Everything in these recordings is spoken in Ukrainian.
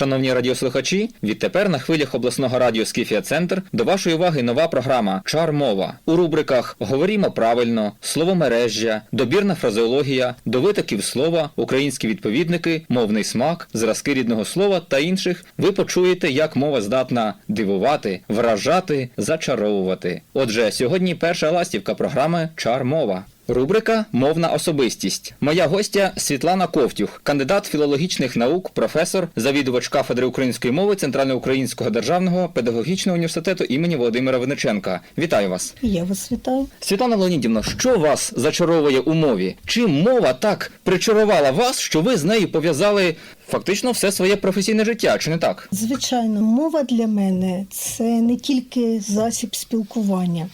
Шановні радіослухачі, відтепер на хвилях обласного радіо Скіфія Центр до вашої уваги нова програма Чар мова у рубриках Говорімо правильно, словомережжя, добірна фразеологія, до витоків слова, українські відповідники, мовний смак, зразки рідного слова та інших. Ви почуєте, як мова здатна дивувати, вражати, зачаровувати. Отже, сьогодні перша ластівка програми Чар мова. Рубрика Мовна особистість. Моя гостя Світлана Ковтюх, кандидат філологічних наук, професор, завідувач кафедри української мови Центральноукраїнського державного педагогічного університету імені Володимира Винниченка. Вітаю вас. Я вас вітаю. Світлана Леонідівна, що вас зачаровує у мові? Чим мова так причарувала вас, що ви з нею пов'язали фактично все своє професійне життя, чи не так? Звичайно, мова для мене це не тільки засіб спілкування.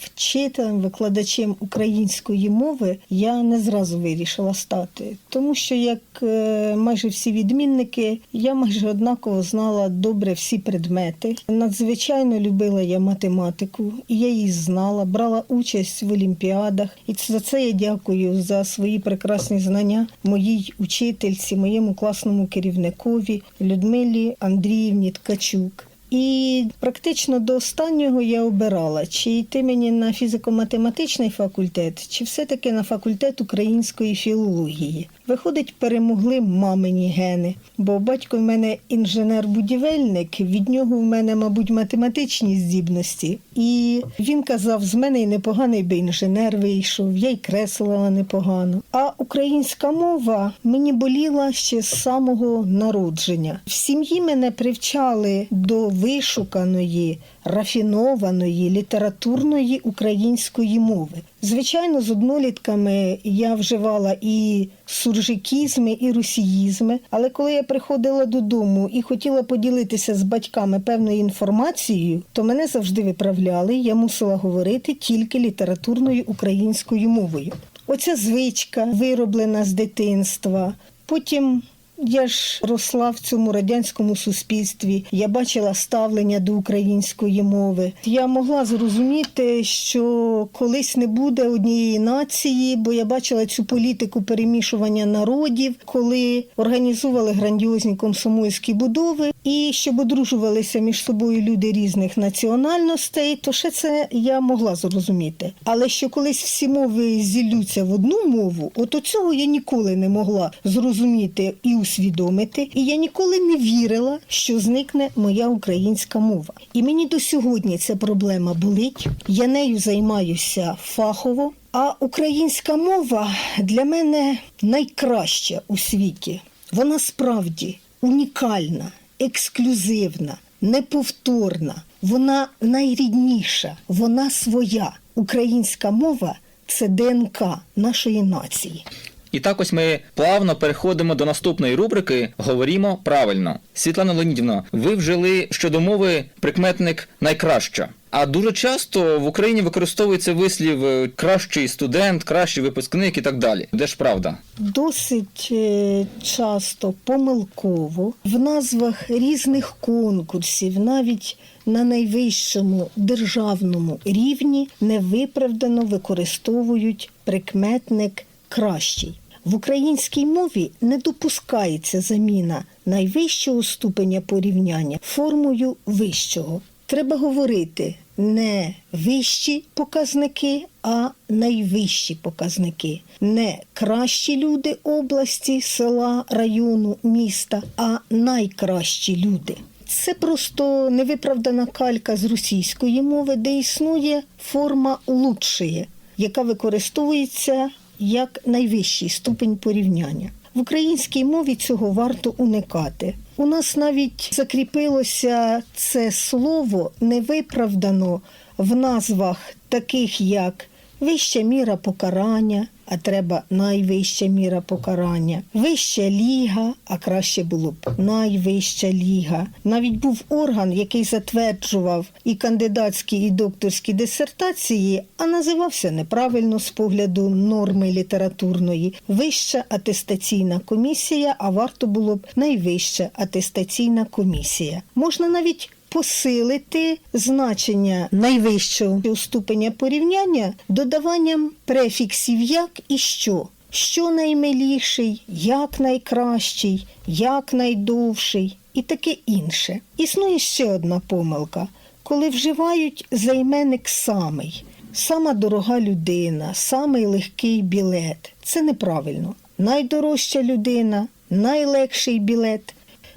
Вчителем, викладачем української мови я не зразу вирішила стати, тому що, як е, майже всі відмінники, я майже однаково знала добре всі предмети. Надзвичайно любила я математику, і я її знала, брала участь в олімпіадах. І за це я дякую за свої прекрасні знання моїй учительці, моєму класному керівникові Людмилі Андріївні Ткачук. І практично до останнього я обирала, чи йти мені на фізико-математичний факультет, чи все-таки на факультет української філології. Виходить, перемогли мамині гени, бо батько в мене інженер-будівельник, від нього в мене, мабуть, математичні здібності. І він казав, з мене й непоганий би інженер вийшов, я й креслила непогано. А українська мова мені боліла ще з самого народження. В сім'ї мене привчали до вишуканої, рафінованої літературної української мови. Звичайно, з однолітками я вживала і суржикізми, і русіїзми. Але коли я приходила додому і хотіла поділитися з батьками певною інформацією, то мене завжди виправляли. Я мусила говорити тільки літературною українською мовою. Оця звичка вироблена з дитинства. Потім я ж росла в цьому радянському суспільстві. Я бачила ставлення до української мови. Я могла зрозуміти, що колись не буде однієї нації, бо я бачила цю політику перемішування народів, коли організували грандіозні комсомольські будови, і щоб одружувалися між собою люди різних національностей, то ще це я могла зрозуміти. Але що колись всі мови зіллються в одну мову, от цього я ніколи не могла зрозуміти і усвідомити. І я ніколи не вірила, що зникне моя українська мова. І мені до сьогодні ця проблема болить. Я нею займаюся фахово. А українська мова для мене найкраща у світі. Вона справді унікальна, ексклюзивна, неповторна. Вона найрідніша, вона своя. Українська мова це ДНК нашої нації. І так ось ми плавно переходимо до наступної рубрики Говорімо правильно. Світлана Леонідівна, ви вжили щодо мови прикметник найкраща. А дуже часто в Україні використовується вислів е, кращий студент, кращий випускник і так далі. Де ж правда? Досить е, часто помилково в назвах різних конкурсів, навіть на найвищому державному рівні, невиправдано використовують прикметник кращий. В українській мові не допускається заміна найвищого ступеня порівняння формою вищого. Треба говорити не вищі показники, а найвищі показники. Не кращі люди області, села, району, міста, а найкращі люди. Це просто невиправдана калька з російської мови, де існує форма лучшає, яка використовується як найвищий ступень порівняння. В українській мові цього варто уникати. У нас навіть закріпилося це слово невиправдано в назвах таких як вища міра покарання, а треба найвища міра покарання, вища ліга, а краще було б найвища ліга. Навіть був орган, який затверджував і кандидатські, і докторські дисертації, а називався неправильно з погляду норми літературної. Вища атестаційна комісія, а варто було б найвища атестаційна комісія. Можна навіть посилити значення найвищого ступеня порівняння додаванням префіксів як і що. Що наймиліший, як найкращий, як найдовший. і таке інше. Існує ще одна помилка, коли вживають займенник самий. Сама дорога людина, самий легкий білет. Це неправильно. Найдорожча людина, найлегший білет.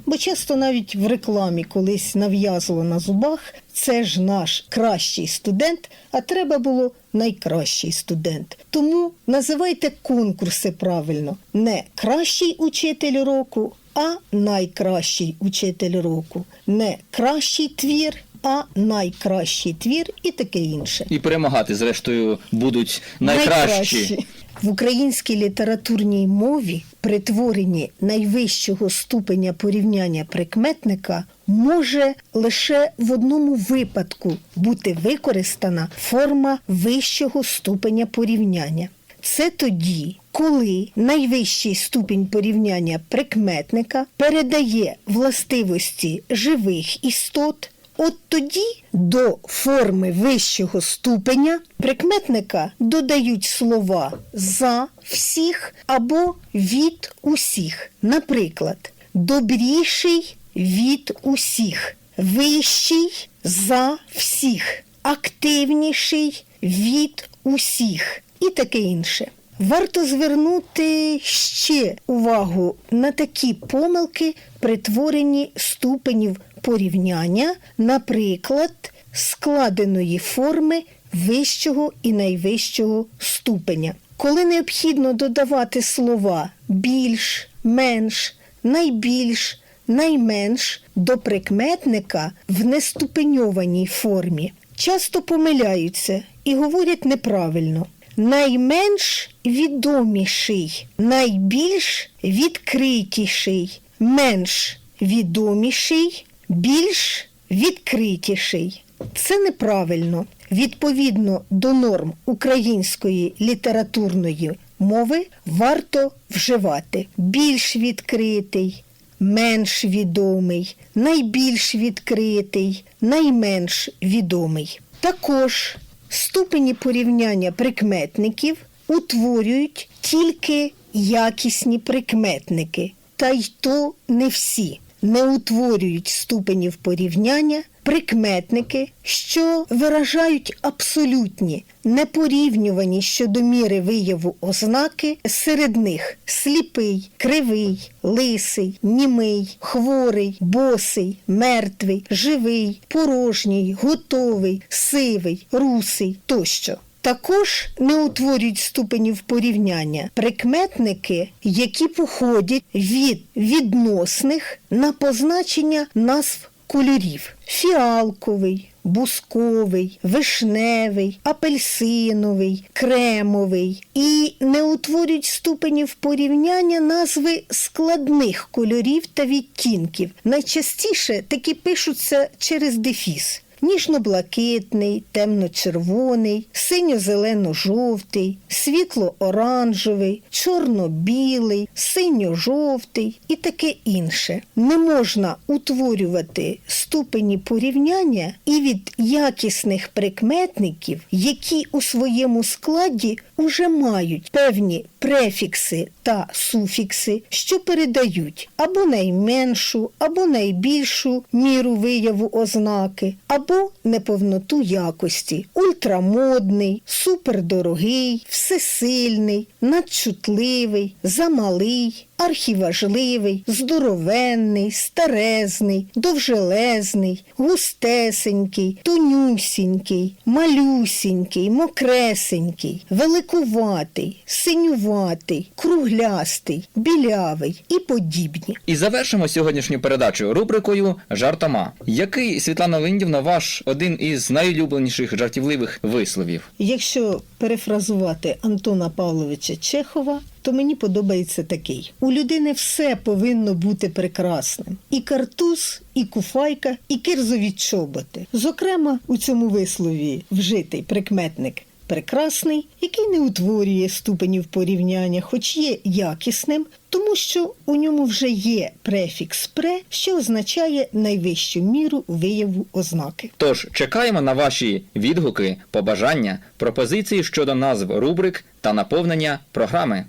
Бо часто навіть в рекламі колись нав'язувало на зубах це ж наш кращий студент, а треба було найкращий студент. Тому називайте конкурси правильно: не кращий учитель року, а найкращий учитель року, не кращий твір, а найкращий твір і таке інше. І перемагати, зрештою, будуть найкращі. В українській літературній мові при творенні найвищого ступеня порівняння прикметника може лише в одному випадку бути використана форма вищого ступеня порівняння. Це тоді, коли найвищий ступінь порівняння прикметника передає властивості живих істот, От тоді до форми вищого ступеня прикметника додають слова за всіх або від усіх. Наприклад, добріший від усіх, вищий за всіх, активніший від усіх і таке інше. Варто звернути ще увагу на такі помилки при творенні ступенів порівняння, наприклад, складеної форми вищого і найвищого ступеня. Коли необхідно додавати слова більш, менш, найбільш, найменш до прикметника в неступеньованій формі, часто помиляються і говорять неправильно. Найменш відоміший, найбільш відкритіший, менш відоміший, більш відкритіший. Це неправильно. Відповідно до норм української літературної мови варто вживати більш відкритий, менш відомий, найбільш відкритий, найменш відомий. Також ступені порівняння прикметників утворюють тільки якісні прикметники, та й то не всі. Не утворюють ступенів порівняння прикметники, що виражають абсолютні, непорівнювані щодо міри вияву ознаки серед них сліпий, кривий, лисий, німий, хворий, босий, мертвий, живий, порожній, готовий, сивий, русий тощо. Також не утворюють ступенів порівняння прикметники, які походять від відносних на позначення назв кольорів: фіалковий, бусковий, вишневий, апельсиновий, кремовий і не утворюють ступенів порівняння назви складних кольорів та відтінків. Найчастіше такі пишуться через дефіс. Ніжно-блакитний, темно-червоний, синьо-зелено-жовтий, світло-оранжевий, чорно-білий, синьо-жовтий і таке інше. Не можна утворювати ступені порівняння і від якісних прикметників, які у своєму складі уже мають певні префікси та суфікси, що передають або найменшу, або найбільшу міру вияву ознаки, або неповноту якості, ультрамодний, супердорогий, всесильний, надчутливий, замалий. Архіважливий, здоровенний, старезний, довжелезний, густесенький, тонюсінький, малюсінький, мокресенький, великуватий, синюватий, круглястий, білявий і подібні. І завершимо сьогоднішню передачу рубрикою Жартома. Який Світлана Линдівна ваш один із найулюбленіших жартівливих висловів? Якщо перефразувати Антона Павловича Чехова, то мені подобається такий: у людини все повинно бути прекрасним: і картуз, і куфайка, і кирзові чоботи. Зокрема, у цьому вислові вжитий прикметник. Прекрасний, який не утворює ступенів порівняння, хоч є якісним, тому що у ньому вже є префікс пре, що означає найвищу міру вияву ознаки. Тож чекаємо на ваші відгуки, побажання, пропозиції щодо назв рубрик та наповнення програми.